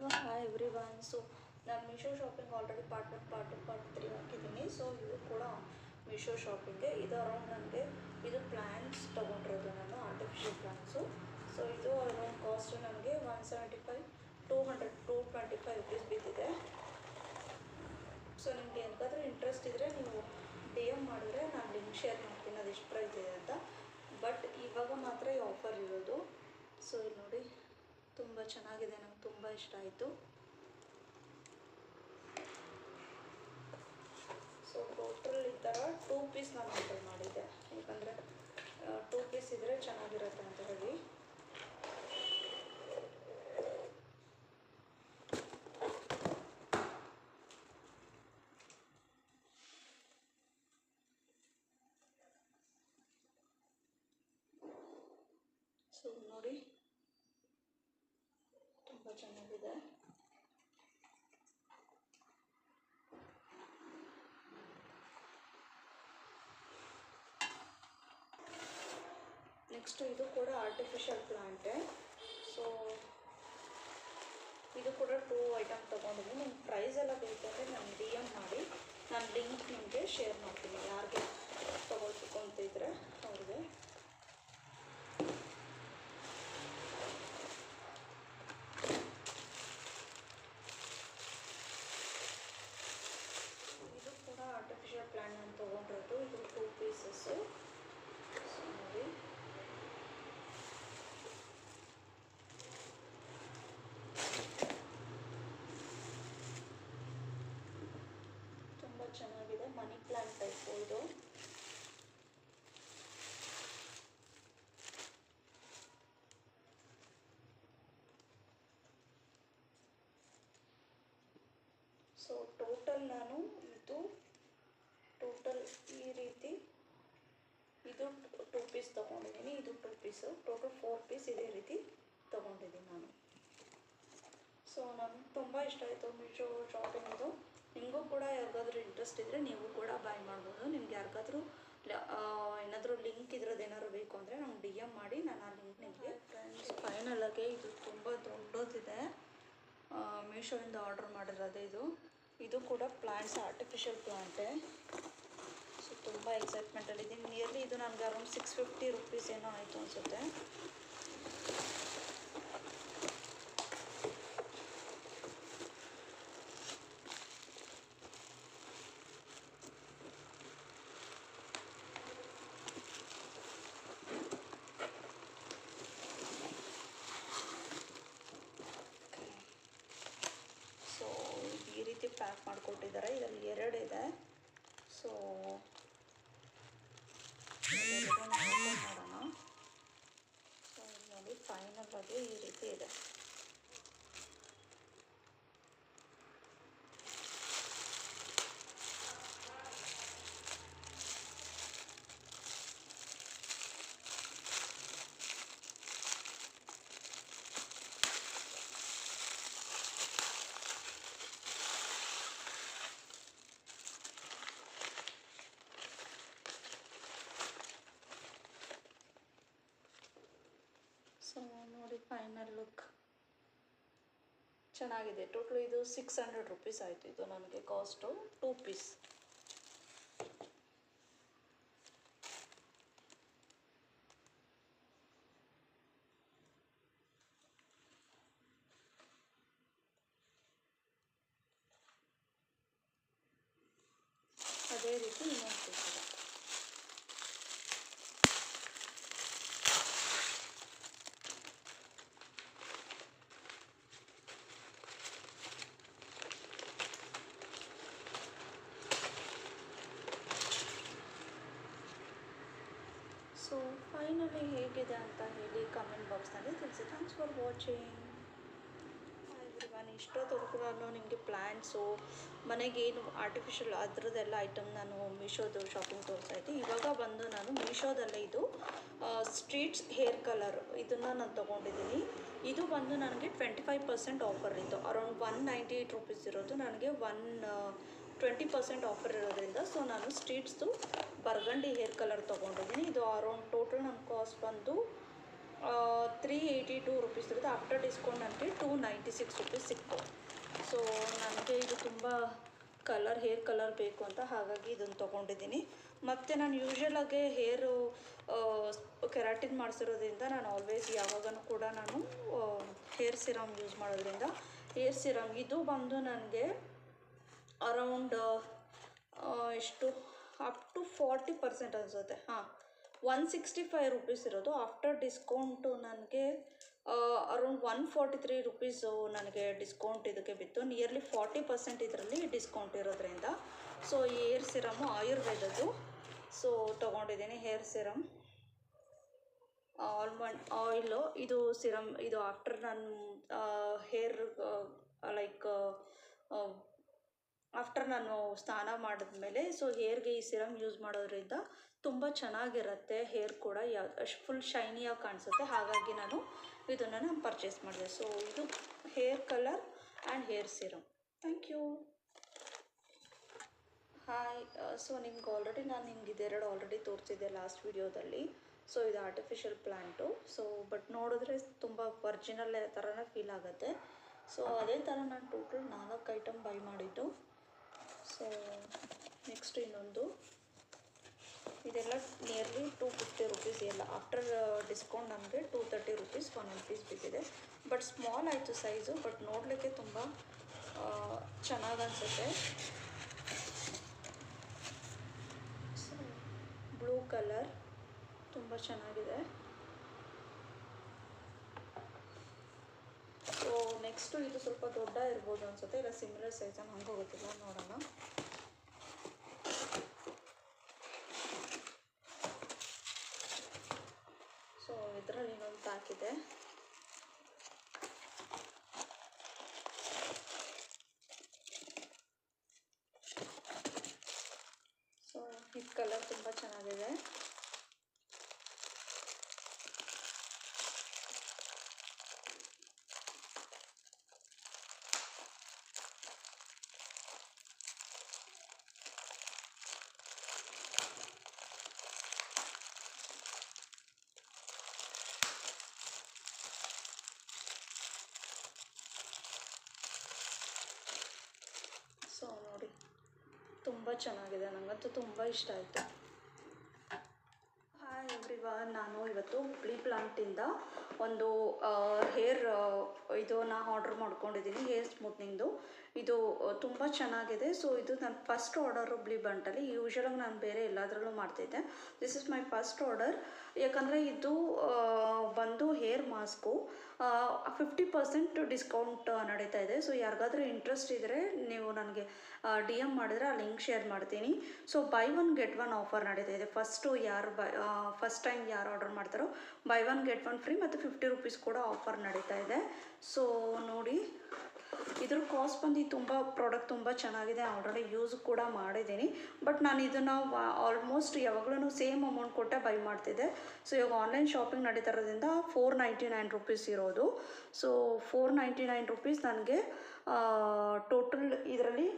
Hi every one so ನಾನು Meesho shopping already part one part two part three ಹಾಕಿದ್ದೀನಿ. So ಇದು ಕೂಡ ಮೀಶೋ ಶಾಪಿಂಗ್ಗೆ ಇದು ಅರೌಂಡ್ ನನಗೆ ಇದು ಪ್ಲ್ಯಾನ್ಸ್ ತೊಗೊಂಡಿರೋದು, ನಾನು ಆರ್ಟಿಫಿಷಿಯಲ್ ಪ್ಲ್ಯಾನ್ಸು ಸೊ ಇದು ಅರೌಂಡ್ ಕಾಸ್ಟ್ ನನಗೆ one seventy five two hundred two twenty five rupees ಬಿದ್ದಿದೆ. ಸೊ ನಿಮಗೆ ಎಂತಾದರೂ ಇಂಟ್ರೆಸ್ಟ್ ಇದ್ದರೆ ನೀವು ಡಿ ಎಂ ಮಾಡಿದ್ರೆ ನಾನು ಲಿಂಕ್ ಶೇರ್ ಮಾಡ್ತೀನಿ, ಅದು ಎಷ್ಟು ಪ್ರೈಸ್ ಇದೆ ಅಂತ. ಬಟ್ ಇವಾಗ ಮಾತ್ರ ಈ ಆಫರ್ ಇರೋದು. ಸೊ ನೋಡಿ. ತುಂಬ ಚೆನ್ನಾಗಿದೆ, ನಂಗೆ ತುಂಬ ಇಷ್ಟ ಆಯಿತು. ಸೊ ಟೋಟಲ್ ಈ ಥರ ಟೂ ಪೀಸ್ ನಾನು ಆರ್ಡರ್ ಮಾಡಿದ್ದೆ. ಯಾಕಂದರೆ ಟೂ ಪೀಸ್ ಇದ್ದರೆ ಚೆನ್ನಾಗಿರುತ್ತೆ ಅಂತ ಹೇಳಿ. ಸೊ ನೋಡಿ. ಚೆನ್ನಾಗಿದೆ. ನೆಕ್ಸ್ಟ್ ಇದು ಕೂಡ ಆರ್ಟಿಫಿಷಿಯಲ್ ಪ್ಲಾಂಟೇ ಸೊ ಇದು ಕೂಡ ಟೂ ಐಟಮ್ ತೊಗೊಂಡಿದ್ದೀನಿ ನಿಮ್ಗೆ ಪ್ರೈಸ್ ಎಲ್ಲ ಬೇಕಂದರೆ ನಾನು ಡಿ ಎಂ ಮಾಡಿ ನಾನು ಲಿಂಕ್ ನಿಮಗೆ ಶೇರ್ ಮಾಡ್ತೀನಿ ಯಾರಿಗೆ ತೊಗೊಳ್ಬೇಕು ಅಂತ ಇದ್ದರೆ ಅವ್ರಿಗೆ ಇದು ಕೂಡ ಆರ್ಟಿಫಿಷಿಯಲ್ ಪ್ಲಾಂಟ್ ನಾನು ತೊಗೊಂಡಿರೋದು ಇದು ಟೂ ಪೀಸಸ್ಸು ಸೊ ನೋಡಿ ತುಂಬ ಚೆನ್ನಾಗಿದೆ ಮನಿ ಪ್ಲಾಂಟ್ ಟೈಪು ಇದು ಸೊ ಟೋಟಲ್ ನಾನು ಇದು ಟೋಟಲ್ ಈ ರೀತಿ ಇದು ಟೂ ಪೀಸ್ ತೊಗೊಂಡಿದ್ದೀನಿ ಇದು two piece total four piece ಇದೇ ರೀತಿ ತೊಗೊಂಡಿದ್ದೀನಿ ನಾನು. ಸೊ ನನಗೆ ತುಂಬ ಇಷ್ಟ ಆಯಿತು ಮೀಶೋ ಶಾಪಿಂಗ್ದು ನಿಮಗೂ ಕೂಡ ಯಾರಿಗಾದ್ರೂ ಇಂಟ್ರೆಸ್ಟ್ ಇದ್ದರೆ ನೀವು ಕೂಡ ಬಾಯ್ ಮಾಡ್ಬೋದು. ನಿಮ್ಗೆ ಯಾರಿಗಾದ್ರೂ ಏನಾದರೂ ಲಿಂಕ್ ಇದ್ರದ್ದು ಏನಾದ್ರು ಬೇಕು ಅಂದರೆ ನಂಗೆ ಡಿ ಎಂ ಮಾಡಿ ನಾನು ಆ ಲಿಂಕ್ ನಿಮಗೆ ಫ್ರೆಂಡ್ಸ್ ಫೈನಲಾಗೆ ಇದು ತುಂಬ ದೊಡ್ಡದಿದೆ. ಮೀಶೋಯಿಂದ ಆರ್ಡ್ರ್ ಮಾಡಿರೋದು ಇದು. ಇದು ಕೂಡ ಪ್ಲಾಂಟ್ಸ್ ಆರ್ಟಿಫಿಷಿಯಲ್ ಪ್ಲಾಂಟೇ ಸೊ ತುಂಬ ಎಕ್ಸೈಟ್ಮೆಂಟಲ್ಲಿದ್ದೀನಿ ನಿಯರ್ಲಿ ಇದು ನನಗೆ ಅರೌಂಡ್ ಸಿಕ್ಸ್ ಫಿಫ್ಟಿ ರುಪೀಸ್ ಏನೋ ಆಯಿತು ಅನಿಸುತ್ತೆ ಸೊ ಈ ರೀತಿ ಪ್ಯಾಕ್ ಮಾಡಿಕೊಟ್ಟಿದ್ದಾರೆ ಇದರಲ್ಲಿ ಎರಡು ಇದೆ. ಸೊ ಮಾಡೋಣ. ಸೊ ಇಲ್ಲಿ ನೋಡಿ ಫೈನಲ್ ಆಗಿ ಈ ರೀತಿ ಇದೆ ಸೊ ನೋಡಿ ಫೈನಲ್ ಲುಕ್. ಚೆನ್ನಾಗಿದೆ. ಟೋಟಲ್ ಇದು ಸಿಕ್ಸ್ ಹಂಡ್ರೆಡ್ ರುಪೀಸ್ ಆಯಿತು. ಇದು ನನಗೆ ಕಾಸ್ಟು ಟೂ ಪೀಸ್ ಅದೇ ರೀತಿ ಇನ್ನೊಂದು ಪೀಸ್ ಇದೆ ಸೊ ಫೈನಲಿ ಹೇಗಿದೆ ಅಂತ ಹೇಳಿ ಕಮೆಂಟ್ ಬಾಕ್ಸ್ನಲ್ಲಿ ತಿಳಿಸಿ ಥ್ಯಾಂಕ್ಸ್ ಫಾರ್ ವಾಚಿಂಗ್ ನಾನು ಇಷ್ಟೊತ್ತವರೆಗೂ ನಾನು ನಿಮಗೆ ಪ್ಲ್ಯಾಂಟ್ಸು ಮನೆಗೆ ಏನು ಆರ್ಟಿಫಿಷಿಯಲ್ ಅದರದ್ದೆಲ್ಲ ಐಟಮ್ ನಾನು ಮೀಶೋದು ಶಾಪಿಂಗ್ ತೋರಿಸ್ತಾ ಇದ್ದೆ ಇವಾಗ ಬಂದು ನಾನು ಮೀಶೋದಲ್ಲೇ ಇದು ಸ್ಟ್ರೀಟ್ಸ್ ಹೇರ್ ಕಲರ್ ಇದನ್ನು ನಾನು ತೊಗೊಂಡಿದ್ದೀನಿ ಇದು ಬಂದು ನನಗೆ ಟ್ವೆಂಟಿ ಫೈವ್ ಪರ್ಸೆಂಟ್ ಆಫರ್ ಇತ್ತು around one ninety eight rupees ಇರೋದು ನನಗೆ ಒನ್ ಟ್ವೆಂಟಿ ಪರ್ಸೆಂಟ್ ಆಫರ್ ಇರೋದ್ರಿಂದ ಸೊ ನಾನು ಸ್ಟ್ರೀಟ್ಸ್ದು ಬರ್ಗಂಡಿ ಹೇರ್ ಕಲರ್ ತೊಗೊಂಡಿದ್ದೀನಿ. ಇದು ಅರೌಂಡ್ ಟೋಟಲ್ ನನ್ನ ಕಾಸ್ಟ್ ಬಂದು ತ್ರೀ ಏಯ್ಟಿ ಟೂ ರುಪೀಸ್ ಇರುತ್ತೆ. ಆಫ್ಟರ್ ಡಿಸ್ಕೌಂಟ್ ನನಗೆ ಟೂ ನೈಂಟಿ ಸಿಕ್ಸ್ ರುಪೀಸ್ ಸಿಕ್ತು. ಸೊ ನನಗೆ ಇದು ತುಂಬ ಕಲರ್ ಹೇರ್ ಕಲರ್ ಬೇಕು ಅಂತ ಹಾಗಾಗಿ ಇದನ್ನು ತೊಗೊಂಡಿದ್ದೀನಿ. ಮತ್ತು ನಾನು ಯೂಶ್ವಲಾಗೆ ಹೇರು ಕೆರಾಟಿನ್ ಮಾಡಿಸಿರೋದ್ರಿಂದ ನಾನು ಆಲ್ವೇಸ್ ಯಾವಾಗಲೂ ಕೂಡ ನಾನು ಹೇರ್ ಸಿರಮ್ ಯೂಸ್ ಮಾಡೋದ್ರಿಂದ ಹೇರ್ ಸಿರಮ್ ಇದು ಬಂದು ನನಗೆ ಅರೌಂಡ್ ಎಷ್ಟು? ಅಪ್ ಟು ಫಾರ್ಟಿ ಪರ್ಸೆಂಟ್ ಅನಿಸುತ್ತೆ. ಹಾಂ ಒನ್ ಸಿಕ್ಸ್ಟಿ ಫೈವ್ ರುಪೀಸ್ ಇರೋದು. ಆಫ್ಟರ್ ಡಿಸ್ಕೌಂಟು ನನಗೆ around one forty three rupees ನನಗೆ ಡಿಸ್ಕೌಂಟ್ ಇದಕ್ಕೆ ಬಿತ್ತು. ನಿಯರ್ಲಿ ಫಾರ್ಟಿ ಪರ್ಸೆಂಟ್ ಇದರಲ್ಲಿ ಡಿಸ್ಕೌಂಟ್ ಇರೋದ್ರಿಂದ. ಸೊ ಈ ಹೇರ್ ಸಿರಮು ಆಯುರ್ವೇದದ್ದು. ಸೊ ತೊಗೊಂಡಿದ್ದೀನಿ ಹೇರ್ ಸಿರಮ್ ಆಲ್ಮಂಡ್ ಆಯಿಲು ಇದು ಸಿರಮ್ ಇದು ಆಫ್ಟರ್ ನನ್ನ ಹೇರ್ ಲೈಕ್ ಆಫ್ಟರ್ ನಾನು ಸ್ನಾನ ಮಾಡಿದ್ಮೇಲೆ ಸೊ ಹೇರ್ಗೆ ಈ ಸಿರಮ್ ಯೂಸ್ ಮಾಡೋದ್ರಿಂದ ತುಂಬ ಚೆನ್ನಾಗಿರುತ್ತೆ ಹೇರ್ ಕೂಡ. ಯಾವ ಅಷ್ಟು ಫುಲ್ ಶೈನಿಯಾಗಿ ಕಾಣಿಸುತ್ತೆ. ಹಾಗಾಗಿ ನಾನು ಇದನ್ನು ನಾನು ಪರ್ಚೇಸ್ ಮಾಡಿದೆ. ಸೊ ಇದು hair colour and hair serum thank you hi so ನಿಮ್ಗೆ ಆಲ್ರೆಡಿ ನಾನು ನಿಮ್ಗೆ ಇದೆರಡು ಆಲ್ರೆಡಿ ತೋರಿಸಿದ್ದೆ ಲಾಸ್ಟ್ ವಿಡಿಯೋದಲ್ಲಿ ಸೊ ಇದು ಆರ್ಟಿಫಿಷಿಯಲ್ ಪ್ಲ್ಯಾಂಟು ಸೊ ಬಟ್ ನೋಡಿದ್ರೆ ತುಂಬ ಒರ್ಜಿನಲ್ ಥರನೇ ಫೀಲ್ ಆಗುತ್ತೆ. ಸೊ ಅದೇ ಥರ ನಾನು ಟೋಟಲ್ ನಾಲ್ಕು ಐಟಮ್ ಬೈ ಮಾಡಿದ್ದು. ಸೊ ನೆಕ್ಸ್ಟ್ ಇನ್ನೊಂದು. ಇದೆಲ್ಲ ನಿಯರ್ಲಿ ಟೂ ಫಿಫ್ಟಿ ರುಪೀಸ್ ಎಲ್ಲ. ಆಫ್ಟರ್ ಡಿಸ್ಕೌಂಟ್ ನಮಗೆ two thirty rupees one one piece ಬಿದ್ದಿದೆ. ಬಟ್ ಸ್ಮಾಲ್ ಆಯಿತು ಸೈಜು ಬಟ್ ನೋಡಲಿಕ್ಕೆ ತುಂಬ ಚೆನ್ನಾಗಿ ಅನಿಸುತ್ತೆ. ಬ್ಲೂ ಕಲರ್ ತುಂಬ ಚೆನ್ನಾಗಿದೆ ಸೊ ನೆಕ್ಸ್ಟು ಇದು ಸ್ವಲ್ಪ ದೊಡ್ಡ ಇರ್ಬೋದು ಅನ್ಸುತ್ತೆ. ಇಲ್ಲ ಸಿಮಿಲರ್ ಸೈಜ್ ಹಂಗೆ ಗೊತ್ತಿಲ್ಲ ನೋಡೋಣ. ಸೊ ಇದರಲ್ಲಿ ಇನ್ನೊಂದು ಇದೆ. ಸೊ ಇದು ಕಲರ್ ತುಂಬ ಚೆನ್ನಾಗಿದೆ ಸೊ ನೋಡಿ ತುಂಬ ಚೆನ್ನಾಗಿದೆ ನನಗಂತೂ ತುಂಬ ಇಷ್ಟ ಆಯಿತು. ಹಾಯ್ ಎವ್ರಿವನ್ ನಾನು ಇವತ್ತು ಹುಬ್ಳಿ ಪ್ಲಾಂಟಿಂದ ಒಂದು ಹೇರ್ ಇದು ನಾ ಆರ್ಡ್ರ್ ಮಾಡ್ಕೊಂಡಿದ್ದೀನಿ ಹೇರ್ ಸ್ಮೂತ್ನಿಂಗ್ದು ಇದು ತುಂಬ ಚೆನ್ನಾಗಿದೆ. ಸೊ ಇದು ನನ್ನ ಫಸ್ಟ್ ಆರ್ಡರ್ ಬ್ಲಿ ಬಂಟಲ್ಲಿ. ಯೂಶ್ವಲಾಗಿ ನಾನು ಬೇರೆ ಎಲ್ಲದರಲ್ಲೂ ಮಾಡ್ತಿದ್ದೆ. This is my first order ಯಾಕಂದರೆ ಇದು ಬಂದು hair mask fifty percent discount ನಡೀತಾ ಇದೆ. ಸೊ ಯಾರಿಗಾದ್ರೂ ಇಂಟ್ರೆಸ್ಟ್ ಇದ್ದರೆ ನೀವು ನನಗೆ ಡಿ ಎಂ ಮಾಡಿದ್ರೆ ಆ ಲಿಂಕ್ ಶೇರ್ ಮಾಡ್ತೀನಿ. So buy one get one offer ನಡೀತಾ ಇದೆ. ಫಸ್ಟು ಯಾರು ಬೈ ಫಸ್ಟ್ ಟೈಮ್ ಯಾರು ಆರ್ಡರ್ ಮಾಡ್ತಾರೋ buy one get one free ಮತ್ತು ಫಿಫ್ಟಿ ರುಪೀಸ್ ಕೂಡ ಆಫರ್ ನಡೀತಾ ಇದೆ. ಸೊ ನೋಡಿ. ಇದ್ರ ಕಾಸ್ಟ್ ಬಂದು ತುಂಬ ಪ್ರಾಡಕ್ಟ್ ತುಂಬ ಚೆನ್ನಾಗಿದೆ ಆಲ್ರೆಡಿ ಯೂಸ್ ಕೂಡ ಮಾಡಿದ್ದೀನಿ. ಬಟ್ ನಾನು ಇದನ್ನು ಆಲ್ಮೋಸ್ಟ್ ಯಾವಾಗಲೂ ಸೇಮ್ ಅಮೌಂಟ್ ಕೊಟ್ಟೆ ಬೈ ಮಾಡ್ತಿದ್ದೆ. ಸೊ ಇವಾಗ ಆನ್ಲೈನ್ ಶಾಪಿಂಗ್ ನಡೀತಾ ಇರೋದ್ರಿಂದ ಫೋರ್ ನೈಂಟಿ ನೈನ್ ರುಪೀಸ್ ಇರೋದು. So four ninety nine rupees ನನಗೆ ಟೋಟಲ್ ಇದರಲ್ಲಿ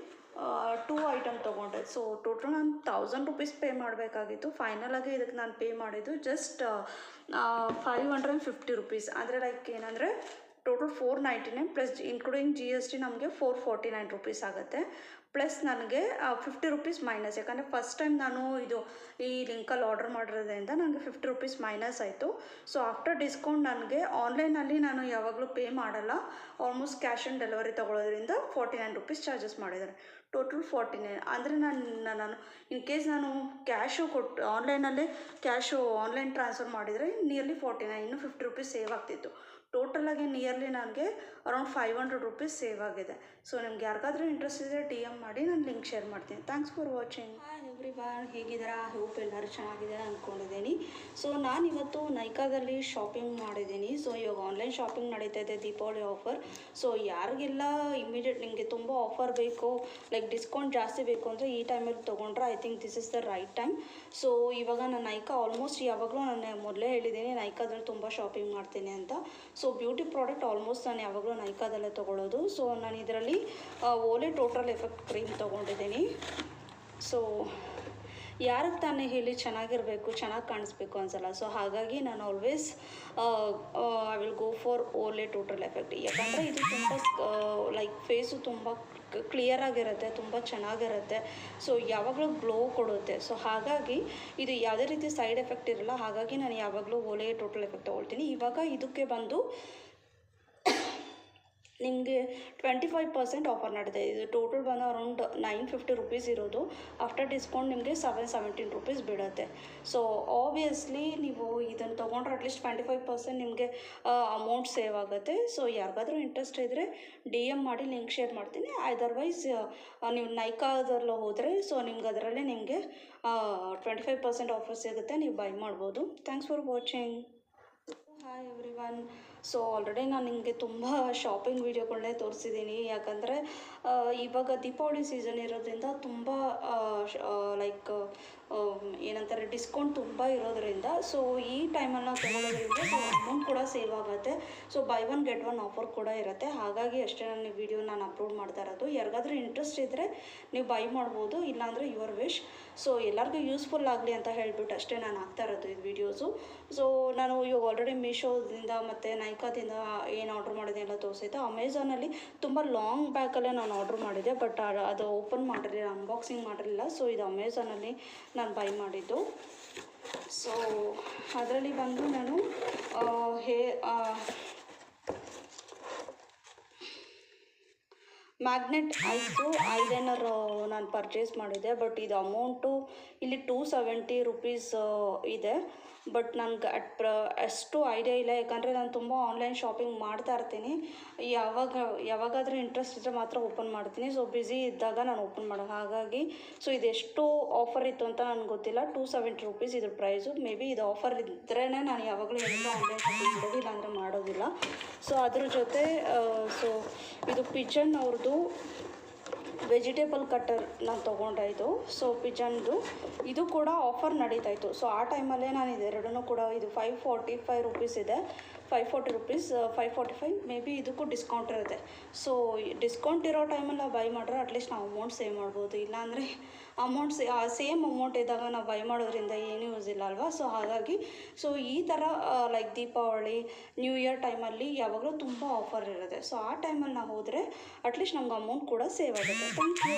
ಟೂ ಐಟಮ್ ತೊಗೊಂಡೆ. ಸೊ ಟೋಟಲ್ ನಾನು ತೌಸಂಡ್ ರುಪೀಸ್ ಪೇ ಮಾಡಬೇಕಾಗಿತ್ತು. ಫೈನಲಾಗಿ ಇದಕ್ಕೆ ನಾನು ಪೇ ಮಾಡಿದ್ದು just five hundred fifty rupees ಅಂದರೆ ಲೈಕ್ ಏನಂದರೆ total four ninety nine plus including G S T ನಮಗೆ ಫೋರ್ ಫೋರ್ಟಿ ನೈನ್ ರುಪೀಸ್ ಆಗುತ್ತೆ. ಪ್ಲಸ್ ನನಗೆ ಫಿಫ್ಟಿ ರುಪೀಸ್ ಮೈನಸ್ ಯಾಕಂದರೆ ಫಸ್ಟ್ ಟೈಮ್ ನಾನು ಇದು, ಈ ಲಿಂಕಲ್ಲಿ ಆರ್ಡರ್ ಮಾಡಿರೋದ್ರಿಂದ ನನಗೆ ಫಿಫ್ಟಿ ರುಪೀಸ್ ಮೈನಸ್ ಆಯಿತು. ಸೊ ಆಫ್ಟರ್ ಡಿಸ್ಕೌಂಟ್ ನನಗೆ ಆನ್ಲೈನಲ್ಲಿ ನಾನು ಯಾವಾಗಲೂ ಪೇ ಮಾಡಲ್ಲ. ಆಲ್ಮೋಸ್ಟ್ ಕ್ಯಾಶ್ ಆನ್ ಡೆಲಿವರಿ ತೊಗೊಳೋದ್ರಿಂದ ಫೋರ್ಟಿ ನೈನ್ ರುಪೀಸ್ ಚಾರ್ಜಸ್ ಮಾಡಿದ್ದಾರೆ. ಟೋಟಲ್ ಫಾರ್ಟಿ ನೈನ್ ಅಂದರೆ ನಾನು ನಾನು ಇನ್ ಕೇಸ್ ನಾನು ಕ್ಯಾಶು ಕೊಟ್ಟು ಆನ್ಲೈನಲ್ಲೇ ಕ್ಯಾಶು ಆನ್ಲೈನ್ ಟ್ರಾನ್ಸ್ಫರ್ ಮಾಡಿದರೆ ನಿಯರ್ಲಿ ಫಾರ್ಟಿ ನೈನ್ ಇನ್ನು ಫಿಫ್ಟಿ ರುಪೀಸ್ ಸೇವ್ ಆಗ್ತಿತ್ತು. ಟೋಟಲಾಗಿ ನಿಯರ್ಲಿ ನನಗೆ around five hundred rupees save ಆಗಿದೆ. ಸೊ ನಿಮ್ಗೆ ಯಾರಿಗಾದ್ರೂ ಇಂಟ್ರೆಸ್ಟ್ ಇದ್ದರೆ ಡಿ ಎಂ ಮಾಡಿ, ನಾನು ಲಿಂಕ್ ಶೇರ್ ಮಾಡ್ತೀನಿ. ಥ್ಯಾಂಕ್ಸ್ ಫಾರ್ ವಾಚಿಂಗ್ ಎವ್ರಿ ಬಾನ್ ಹೇಗಿದ್ದೀರಾ? ಹೋಪ್ ಎಲ್ಲರೂ ಚೆನ್ನಾಗಿದೆ ಅಂದ್ಕೊಂಡಿದ್ದೀನಿ ಸೊ ನಾನು ಇವತ್ತು ನೈಕಾದಲ್ಲಿ ಶಾಪಿಂಗ್ ಮಾಡಿದ್ದೀನಿ. ಸೊ ಇವಾಗ ಆನ್ಲೈನ್ ಶಾಪಿಂಗ್ ನಡೀತಾ ಇದೆ ದೀಪಾವಳಿ ಆಫರ್ ಸೊ ಯಾರಿಗೆಲ್ಲ ಇಮಿಡಿಯೇಟ್ ನಿಮಗೆ ತುಂಬ ಆಫರ್ ಬೇಕು ಲೈಕ್ ಡಿಸ್ಕೌಂಟ್ ಜಾಸ್ತಿ ಬೇಕು ಅಂದರೆ ಈ ಟೈಮಲ್ಲಿ ತೊಗೊಂಡ್ರೆ I think this is the right time so ಇವಾಗ ನಾನು ನೈಕಾ ಆಲ್ಮೋಸ್ಟ್ ಯಾವಾಗಲೂ ನಾನು ಮೊದಲೇ ಹೇಳಿದ್ದೀನಿ ನೈಕಾದಲ್ಲಿ ತುಂಬ ಶಾಪಿಂಗ್ ಮಾಡ್ತೀನಿ ಅಂತ. ಸೊ ಬ್ಯೂಟಿ ಪ್ರಾಡಕ್ಟ್ ಆಲ್ಮೋಸ್ಟ್ ನಾನು ಯಾವಾಗಲೂ ನೈಕಾದಲ್ಲೇ ತೊಗೊಳ್ಳೋದು ಸೊ ನಾನು ಇದರಲ್ಲಿ ಓಲೆ ಟೋಟಲ್ ಎಫೆಕ್ಟ್ ಕ್ರೀಮ್ ತೊಗೊಂಡಿದ್ದೀನಿ. ಸೊ ಯಾರಿಗೆ ತಾನೇ ಹೇಳಿ ಚೆನ್ನಾಗಿರಬೇಕು, ಚೆನ್ನಾಗಿ ಕಾಣಿಸ್ಬೇಕು ಅನ್ಸಲ್ಲ. ಸೊ ಹಾಗಾಗಿ ನಾನು always I will go for Olay total effect ಯಾಕಂದರೆ ಇದು ತುಂಬ ಲೈಕ್ ಫೇಸು ತುಂಬ ಕ್ಲಿಯರ್ ಆಗಿರುತ್ತೆ, ತುಂಬ ಚೆನ್ನಾಗಿರುತ್ತೆ. ಸೊ ಯಾವಾಗಲೂ ಗ್ಲೋ ಕೊಡುತ್ತೆ. ಸೊ ಹಾಗಾಗಿ ಇದು ಯಾವುದೇ ರೀತಿ ಸೈಡ್ ಎಫೆಕ್ಟ್ ಇರಲ್ಲ. ಹಾಗಾಗಿ ನಾನು ಯಾವಾಗಲೂ ಓಲೆ ಟೋಟಲ್ ಎಫೆಕ್ಟ್ ತೊಗೊಳ್ತೀನಿ. ಇವಾಗ ಇದಕ್ಕೆ ಬಂದು ನಿಮಗೆ ಟ್ವೆಂಟಿ ಫೈವ್ ಪರ್ಸೆಂಟ್ ಆಫರ್ ನಡೀತಿದೆ ಇದು ಟೋಟಲ್ ಬಂದು ಅರೌಂಡ್ ನೈನ್ ಫಿಫ್ಟಿ ರುಪೀಸ್ ಇರೋದು. ಆಫ್ಟರ್ ಡಿಸ್ಕೌಂಟ್ ನಿಮಗೆ ಸೆವೆನ್ ಸೆವೆಂಟೀನ್ ರುಪೀಸ್ ಬೀಳುತ್ತೆ. ಸೊ ಆಬ್ವಿಯಸ್ಲಿ ನೀವು ಇದನ್ನು ತೊಗೊಂಡ್ರೆ at least twenty five percent ನಿಮಗೆ ಅಮೌಂಟ್ ಸೇವ್ ಆಗುತ್ತೆ. ಸೊ ಯಾರಿಗಾದರೂ ಇಂಟ್ರೆಸ್ಟ್ ಇದ್ದರೆ ಡಿ ಎಂ ಮಾಡಿ ಲಿಂಕ್ ಶೇರ್ ಮಾಡ್ತೀನಿ. ಅದರ್ವೈಸ್ ನೀವು ನೈಕಾದಲ್ಲಿ ಹೋದರೆ ಸೊ ನಿಮ್ಗೆ ಅದರಲ್ಲೇ ನಿಮಗೆ ಟ್ವೆಂಟಿ ಫೈವ್ ಪರ್ಸೆಂಟ್ ಆಫರ್ ಸಿಗುತ್ತೆ. ನೀವು ಬೈ ಮಾಡ್ಬೋದು. Thanks for watching hi every one so already ನಾನು ನಿಮಗೆ ತುಂಬ ಶಾಪಿಂಗ್ ವೀಡಿಯೋಗಳನ್ನೇ ತೋರಿಸಿದ್ದೀನಿ ಯಾಕಂದರೆ ಇವಾಗ ದೀಪಾವಳಿ ಸೀಸನ್ ಇರೋದ್ರಿಂದ ತುಂಬ ಲೈಕ್ ಏನಂತಾರೆ ಡಿಸ್ಕೌಂಟ್ ತುಂಬ ಇರೋದ್ರಿಂದ ಸೊ ಈ ಟೈಮಲ್ಲಿ ನಾವು ತೊಗೊಳೋದ್ರಿಂದ ಅಮೌಂಟ್ ಕೂಡ ಸೇವ್ ಆಗುತ್ತೆ. So buy one get one offer ಕೂಡ ಇರುತ್ತೆ. ಹಾಗಾಗಿ ಅಷ್ಟೇ ನಾನು ವಿಡಿಯೋ ನಾನು ಅಪ್ಲೋಡ್ ಮಾಡ್ತಾ ಇರೋದು. ಯಾರಿಗಾದ್ರೂ ಇಂಟ್ರೆಸ್ಟ್ ಇದ್ದರೆ ನೀವು ಬೈ ಮಾಡ್ಬೋದು, ಇಲ್ಲಾಂದರೆ ಯುವರ್ ವಿಶ್ ಸೊ ಎಲ್ಲರಿಗೂ ಯೂಸ್ಫುಲ್ ಆಗಲಿ ಅಂತ ಹೇಳ್ಬಿಟ್ಟು ಅಷ್ಟೇ ನಾನು ಹಾಕ್ತಾ ಇರೋದು ಈ ವಿಡಿಯೋಸು ಸೊ ನಾನು ಇವಾಗ ಆಲ್ರೆಡಿ ಮೀಶೋದಿಂದ ಮತ್ತು ನೈಕಾದಿಂದ ಏನು ಆರ್ಡ್ರ್ ಮಾಡಿದೆ ಎಲ್ಲ ತೋರಿಸಿದ್ದೆ ಅಮೆಝಾನಲ್ಲಿ ತುಂಬ ಲಾಂಗ್ ಬ್ಯಾಕಲ್ಲೇ ನಾನು ಆರ್ಡ್ರ್ ಮಾಡಿದ್ದೆ ಬಟ್ ಅದು ಓಪನ್ ಮಾಡಿರಲಿಲ್ಲ ಅನ್ಬಾಕ್ಸಿಂಗ್ ಮಾಡಿರಲಿಲ್ಲ. ಸೊ ಇದು ಅಮೆಝಾನಲ್ಲಿ ನಾನು ಬೈ ಮಾಡಿದ್ದು. ಸೊ ಅದರಲ್ಲಿ ಬಂದು ನಾನು ಹೇ ಮ್ಯಾಗ್ನೆಟ್ ಐಸು ಐಲೈನರ್ ನಾನು ಪರ್ಚೇಸ್ ಮಾಡಿದ್ದೆ ಬಟ್ ಇದು ಅಮೌಂಟು ಇಲ್ಲಿ ಟೂ ಸೆವೆಂಟಿ ರುಪೀಸ್ ಇದೆ. ಬಟ್ ನನಗೆ ಅಟ್ ಪ್ರ ಅಷ್ಟು ಐಡಿಯಾ ಇಲ್ಲ. ಯಾಕಂದರೆ ನಾನು ತುಂಬ ಆನ್ಲೈನ್ ಶಾಪಿಂಗ್ ಮಾಡ್ತಾ ಇರ್ತೀನಿ. ಯಾವಾಗ, ಯಾವಾಗಾದರೂ ಇಂಟ್ರೆಸ್ಟ್ ಇದ್ದರೆ ಮಾತ್ರ ಓಪನ್ ಮಾಡ್ತೀನಿ. ಸೊ ಬ್ಯುಸಿ ಇದ್ದಾಗ ನಾನು ಓಪನ್ ಮಾಡೋದು ಹಾಗಾಗಿ ಸೊ ಇದೆಷ್ಟು ಆಫರ್ ಇತ್ತು ಅಂತ ನನಗೆ ಗೊತ್ತಿಲ್ಲ. ಟೂ ಸೆವೆಂಟಿ ರುಪೀಸ್ ಇದ್ರ ಪ್ರೈಸು ಮೇ ಬಿ ಇದು ಆಫರ್ ಇದ್ರೇ ನಾನು ಯಾವಾಗಲೂ ಎಲ್ಲ ಆನ್ಲೈನ್ ಶಾಪಿಂಗ್ ಮಾಡೋದು ಇಲ್ಲಾಂದರೆ ಮಾಡೋದಿಲ್ಲ. ಸೊ ಅದ್ರ ಜೊತೆ ಸೊ ಇದು ಪಿಜನ್ ಅವ್ರದ್ದು ವೆಜಿಟೇಬಲ್ ಕಟ್ಟರ್ ನಾನು ತೊಗೊಂಡೆ ಇದು. ಸೊ ಪಿಜನ್ದು. ಇದು ಕೂಡ ಆಫರ್ ನಡೀತಾ ಇತ್ತು. ಸೊ ಆ ಟೈಮಲ್ಲೇ ನಾನು ಇದೆರಡನ್ನೂ ಕೂಡ ಇದು ಫೈವ್ ಫಾರ್ಟಿ ಫೈವ್ ರುಪೀಸ್ ಇದೆ. Five forty rupees five forty five may be ಇದಕ್ಕೂ ಡಿಸ್ಕೌಂಟ್ ಇರುತ್ತೆ. ಸೊ ಡಿಸ್ಕೌಂಟ್ ಇರೋ ಟೈಮಲ್ಲಿ ನಾವು ಬೈ ಮಾಡಿದ್ರೆ ಅಟ್ಲೀಸ್ಟ್ ನಾವು ಅಮೌಂಟ್ ಸೇವ್ ಮಾಡ್ಬೋದು. ಇಲ್ಲಾಂದರೆ ಅಮೌಂಟ್ ಸೇ ಸೇಮ್ ಅಮೌಂಟ್ ಇದ್ದಾಗ ನಾವು ಬೈ ಮಾಡೋದ್ರಿಂದ ಏನೂ ಯೂಸ್ ಇಲ್ಲ ಅಲ್ವಾ? ಸೊ ಹಾಗಾಗಿ ಸೊ ಈ ಥರ ಲೈಕ್ ದೀಪಾವಳಿ ನ್ಯೂ ಇಯರ್ ಟೈಮಲ್ಲಿ ಯಾವಾಗಲೂ ತುಂಬ ಆಫರ್ ಇರುತ್ತೆ. ಸೊ ಆ ಟೈಮಲ್ಲಿ ನಾವು ಹೋದರೆ ಅಟ್ಲೀಸ್ಟ್ ನಮ್ಗೆ ಅಮೌಂಟ್ ಕೂಡ ಸೇವ್ ಆಗುತ್ತೆ. Thank you